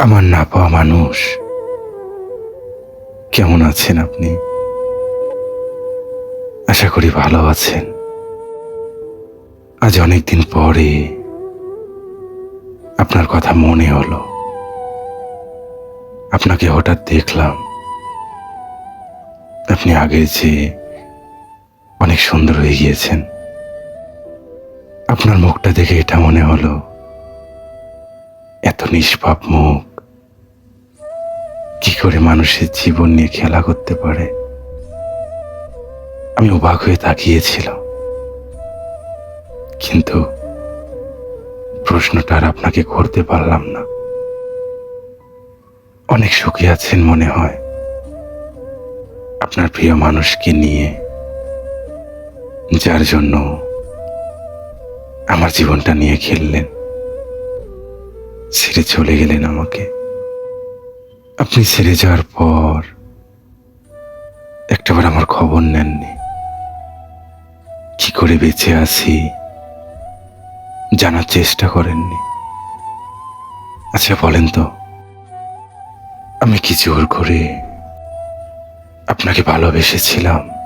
আমার না পাওয়া মানুষ। কেমন আছেন আপনি? আশা করি ভালো আছেন। আজ অনেকদিন পরে আপনার কথা মনে হলো। আপনাকে হঠাৎ দেখলাম। আপনি আগে চেয়ে অনেক সুন্দর হয়ে গিয়েছেন। আপনার মুখটা দেখে এটা মনে হলো। এত নিষ্পাপ মুখ। করে মানুষের জীবন নিয়ে খেলা করতে পারে। আমি অবাক হয়ে তাকিয়েছিলাম। কিন্তু প্রশ্নটা আর আপনাকে করতে পারলাম না। অনেক সুখী আছেন মনে হয়। আপনার প্রিয় মানুষকে নিয়ে, যার জন্য আমার জীবনটা নিয়ে খেললেন। ছেড়ে চলে গেলেন আমাকে। আপনি ছেড়ে যাওয়ার পর একটাবার আমার খবর নেননি। কি করে বেঁচে আছি জানার চেষ্টা করেননি। আচ্ছা বলেন তো, আমি কি জোর করে আপনাকে ভালোবেসেছিলাম?